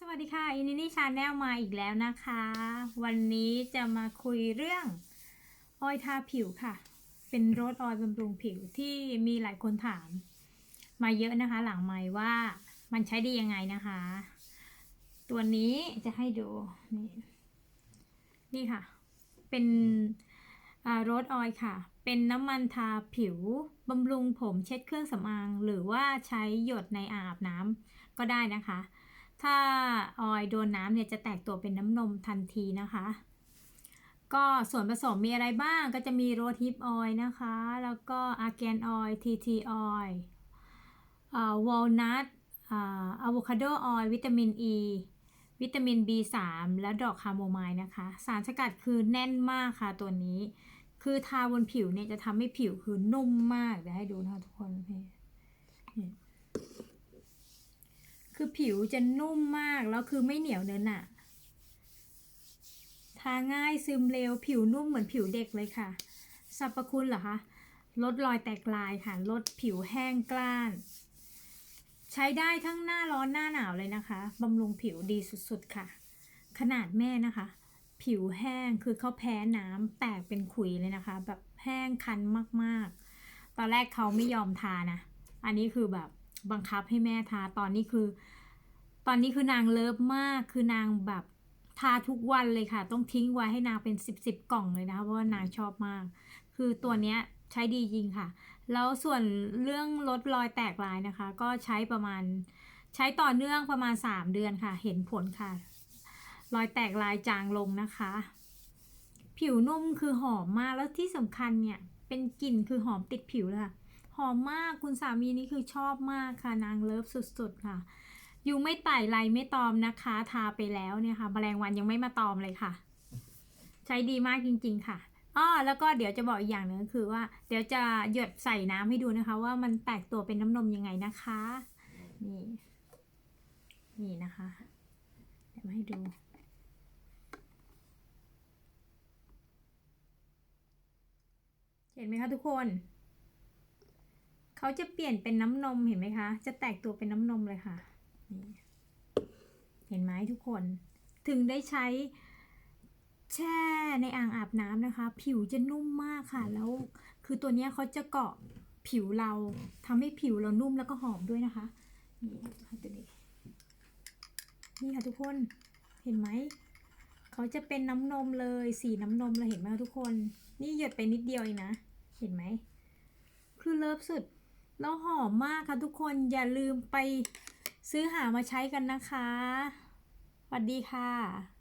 สวัสดีค่ะอินนี่ชาแนลมาอีกแล้วนะคะ วันนี้จะมาคุยเรื่องออยทาผิวค่ะ เป็นรสออยบำรุงผิวที่มีหลายคนถาม มาเยอะนะคะ หลังไม้ว่ามันใช้ดียังไงนะคะ ตัวนี้จะให้ดู นี่นี่ค่ะ เป็นรสออยค่ะ เป็นน้ำมันทาผิวบำรุงผมเช็ดเครื่องสำอาง หรือว่าใช้หยดในอาบน้ำก็ได้นะคะ ถ้าออยล์โดนน้ำเนี่ยจะแตกตัวเป็นน้ำนมทันทีนะคะ ก็ส่วนผสมมีอะไรบ้างก็จะมีโรทิปออยนะคะ แล้วก็อาร์แกนออยทีทีออยวอลนัทอะโวคาโดออยวิตามินอ e, ีวิตามิน B3 และดอกคาโมไมล์นะคะ สารสกัดคือแน่นมากค่ะตัวนี้ คือทาบนผิวเนี่ยจะทำให้ผิวคือนุ่มมาก เดี๋ยวให้ดูนะคะทุกคนนี่ คือผิวจะนุ่มมากแล้วคือไม่เหนียวเนินอะทาง่ายซึมเร็วผิวนุ่มเหมือนผิวเด็กเลยค่ะสรรพคุณเหรอคะลดรอยแตกลายค่ะลดผิวแห้งกล้าน ใช้ได้ทั้งหน้าร้อนหน้าหนาวเลยนะคะบำรุงผิวดีสุดๆค่ะ ขนาดแม่นะคะ ผิวแห้งคือเขาแพ้น้ำแตกเป็นขุยเลยนะคะ แบบแห้งคันมากๆ ตอนแรกเขาไม่ยอมทานะ อันนี้คือแบบ บังคับให้แม่ทาตอนนี้คือ ตอนนี้คือนางเลิฟมากคือนางแบบทาทุกวันเลยค่ะ ต้องทิ้งไว้ให้นางเป็นสิบสิบกล่องเลยนะคะเพราะว่านางชอบมาก คือตัวเนี้ยใช้ดีจริงค่ะ แล้วส่วนเรื่องลดรอยแตกลายนะคะ ก็ใช้ประมาณ ใช้ต่อเนื่องประมาณ 3 เดือนค่ะ เห็นผลค่ะ รอยแตกลายจางลงนะคะ ผิวนุ่มคือหอมมากแล้วที่สำคัญเนี่ย เป็นกลิ่นคือหอมติดผิวเลยค่ะ หอมมากคุณสามีนี่คือชอบมากค่ะนางเลิฟสุดๆค่ะ อยุงไม่ไต่ไรไม่ตอมนะคะ ทาไปแล้วเนี่ยค่ะแมลงวันยังไม่มาตอมเลยค่ะ ใช้ดีมากจริง ๆ ค่ะอ้อแล้วก็เดี๋ยวจะบอกอีกอย่างหนึ่งคือว่า เดี๋ยวจะหยดใส่น้ำให้ดูนะคะ ว่ามันแตกตัวเป็นน้ำนมยังไงนะคะ นี่ นี่นะคะเดี๋ยวมาให้ดูเห็นไหมคะทุกคน เขาจะเปลี่ยนเป็นน้ำนมเห็นไหมคะ จะแตกตัวเป็นน้ำนมเลยค่ะเห็นไหมทุกคน ถึงได้ใช้แช่ในอ่างอาบน้ำนะคะ ผิวจะนุ่มมากค่ะ แล้ว คือตัวนี้เขาจะเกาะผิวเราทำให้ผิวเรานุ่มแล้วก็หอมด้วยนะคะ นี่ค่ะตัวนี้นี่ค่ะทุกคน เห็นไหม เขาจะเป็นน้ำนมเลย สีน้ำนมเลยเห็นไหมคะทุกคน นี่หยดไปนิดเดียวเองนะ เห็นไหม คือเลิฟสุด แล้วหอมมากค่ะทุกคนอย่าลืมไปซื้อหามาใช้กันนะคะ สวัสดีค่ะ